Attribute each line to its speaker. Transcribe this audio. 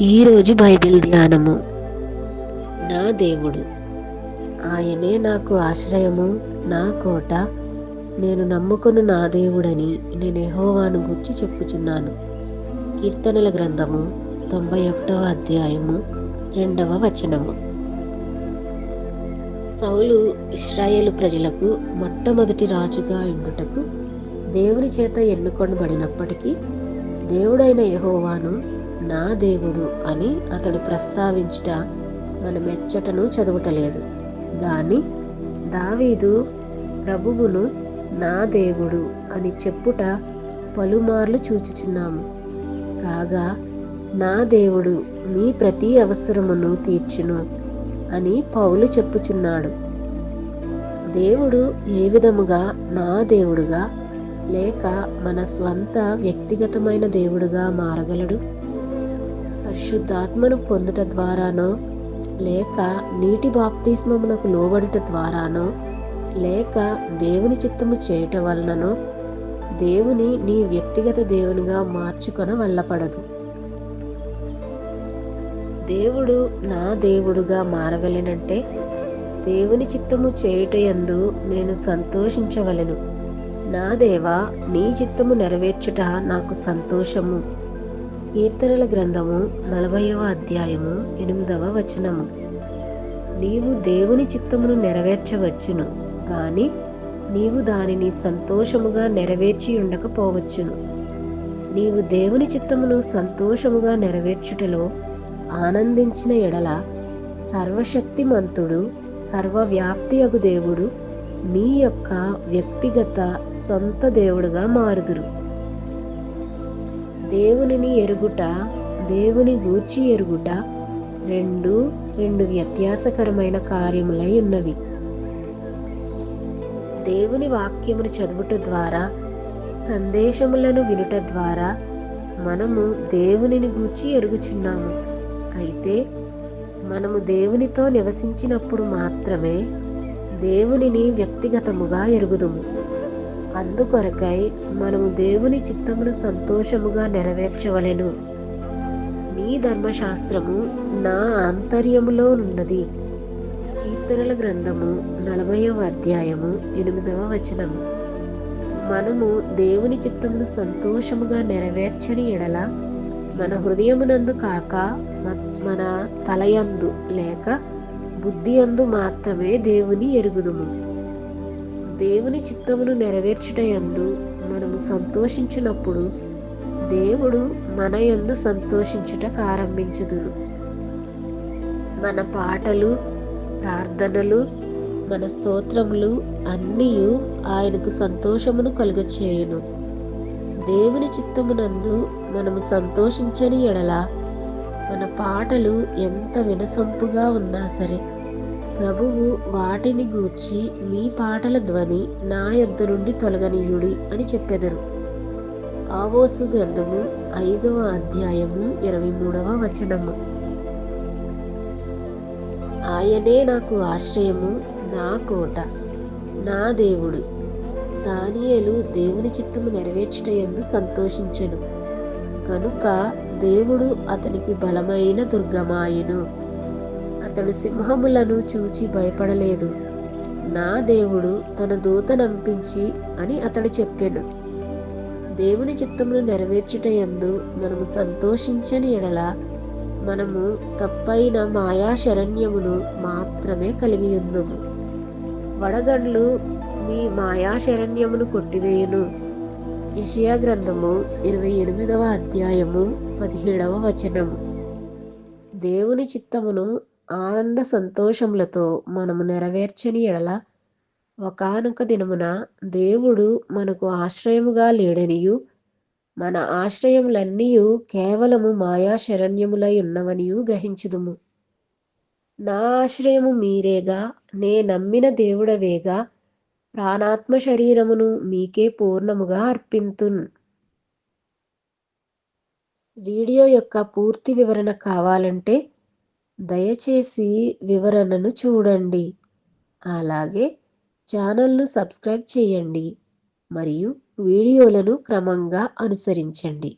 Speaker 1: ఈరోజు బైబిల్ ధ్యానము. నా దేవుడు ఆయనే నాకు ఆశ్రయము నా కోట. నేను నమ్ముకును నా దేవుడని నేను ఎహోవాను గుర్చి చెప్పుచున్నాను. కీర్తనల గ్రంథము తొంభై ఒకటవ అధ్యాయము రెండవ వచనము. సౌలు ఇస్రాయేలు ప్రజలకు మొట్టమొదటి రాజుగా ఉండుటకు దేవుని చేత ఎన్నుకొనబడినప్పటికీ దేవుడైన యహోవాను నా దేవుడు అని అతడు ప్రస్తావించుట మన మెచ్చటను చదువుటలేదు. గాని దావీదు ప్రభువును నా దేవుడు అని చెప్పుట పలుమార్లు చూచుచున్నాము. కాగా నా దేవుడు మీ ప్రతి అవసరమును తీర్చును అని పౌలు చెప్పుచున్నాడు. దేవుడు ఏ విధముగా నా దేవుడుగా లేక మన స్వంత వ్యక్తిగతమైన దేవుడుగా మారగలడు? పరిశుద్ధాత్మను పొందుట ద్వారానో లేక నీటి బాప్తిస్మమునకు లోబడుట ద్వారానో లేక దేవుని చిత్తము చేయటం వలననో దేవుని నీ వ్యక్తిగత దేవునిగా మార్చుకొన వల్లపడదు. దేవుడు నా దేవుడుగా మారవలెనంటే దేవుని చిత్తము చేయుటయందు నేను సంతోషించవలెను. నా దేవా నీ చిత్తము నెరవేర్చుట నాకు సంతోషము. కీర్తనల గ్రంథము నలభైవ అధ్యాయము ఎనిమిదవ వచనము. నీవు దేవుని చిత్తమును నెరవేర్చవచ్చును కానీ నీవు దానిని సంతోషముగా నెరవేర్చి ఉండకపోవచ్చును. నీవు దేవుని చిత్తమును సంతోషముగా నెరవేర్చుటలో ఆనందించిన ఎడల సర్వశక్తిమంతుడు సర్వవ్యాప్తి అగు దేవుడు నీ యొక్క వ్యక్తిగత సొంత దేవుడుగా మారుదురు. దేవునిని ఎరుగుట దేవుని గూర్చి ఎరుగుట రెండు రెండు వ్యత్యాసకరమైన కార్యములై ఉన్నవి. దేవుని వాక్యమును చదువుట ద్వారా సందేశములను వినుట ద్వారా మనము దేవునిని గూర్చి ఎరుగుచున్నాము. అయితే మనము దేవునితో నివసించినప్పుడు మాత్రమే దేవునిని వ్యక్తిగతముగా ఎరుగుదుము. అందుకొరకై మనము దేవుని చిత్తమును సంతోషముగా నెరవేర్చవలెను. నీ ధర్మశాస్త్రము నా ఆంతర్యములో ఉన్నది కీర్తనల గ్రంథము నలభైవ అధ్యాయము ఎనిమిదవ వచనము. మనము దేవుని చిత్తమును సంతోషముగా నెరవేర్చని ఎడల మన హృదయమునందు కాక మన తలయందు లేక బుద్ధి అందు మాత్రమే దేవుని ఎరుగుదుము. దేవుని చిత్తమును నెరవేర్చుటయందు మనము సంతోషించినప్పుడు దేవుడు మన యందు సంతోషించుట ప్రారంభించుదురు. మన పాటలు ప్రార్థనలు మన స్తోత్రములు అన్నీ ఆయనకు సంతోషమును కలుగచేయును. దేవుని చిత్తమునందు మనము సంతోషించని ఎడల మన పాటలు ఎంత వినసొంపుగా ఉన్నా సరే ప్రభువు వాటిని గూర్చి మీ పాటల ధ్వని నా యొద్ద నుండి తొలగనీయుడి అని చెప్పెదరు. ఆవోసు గ్రంథము ఐదవ అధ్యాయము ఇరవై మూడవ వచనము. ఆయనే నాకు ఆశ్రయము నా కోట నా దేవుడు. దానియలు దేవుని చిత్తము నెరవేర్చట ఎందు సంతోషించను. కనుక దేవుడు అతనికి బలమైన దుర్గమాయను. అతడు సింహములను చూచి భయపడలేదు. నా దేవుడు తన దూత నంపించి అని అతడు చెప్పాను. దేవుని చిత్తమును నెరవేర్చుట ఎందు మనము సంతోషించని ఎడల మనము తప్పైన మాయా శరణ్యమును మాత్రమే కలిగి ఉందుము వడగండ్లు మీ మాయా శరణ్యమును కొట్టివేయును. ఇషియా గ్రంథము ఇరవై ఎనిమిదవ అధ్యాయము పదిహేడవ వచనము. దేవుని చిత్తమును ఆనంద సంతోషములతో మనము నెరవేర్చని ఎడల ఒకనొక దినమున దేవుడు మనకు ఆశ్రయముగా లేడనియు మన ఆశ్రయములన్నీ కేవలము మాయా శరణ్యములై ఉన్నవనియు గ్రహించుదుము. నా ఆశ్రయము మీరేగా నే నమ్మిన దేవుడవేగా ప్రాణాత్మ శరీరమును మీకే పూర్ణముగా అర్పింతున్. వీడియో యొక్క పూర్తి వివరణ కావాలంటే దయచేసి వివరణను చూడండి. అలాగే ఛానల్ను సబ్స్క్రైబ్ చేయండి మరియు వీడియోలను క్రమంగా అనుసరించండి.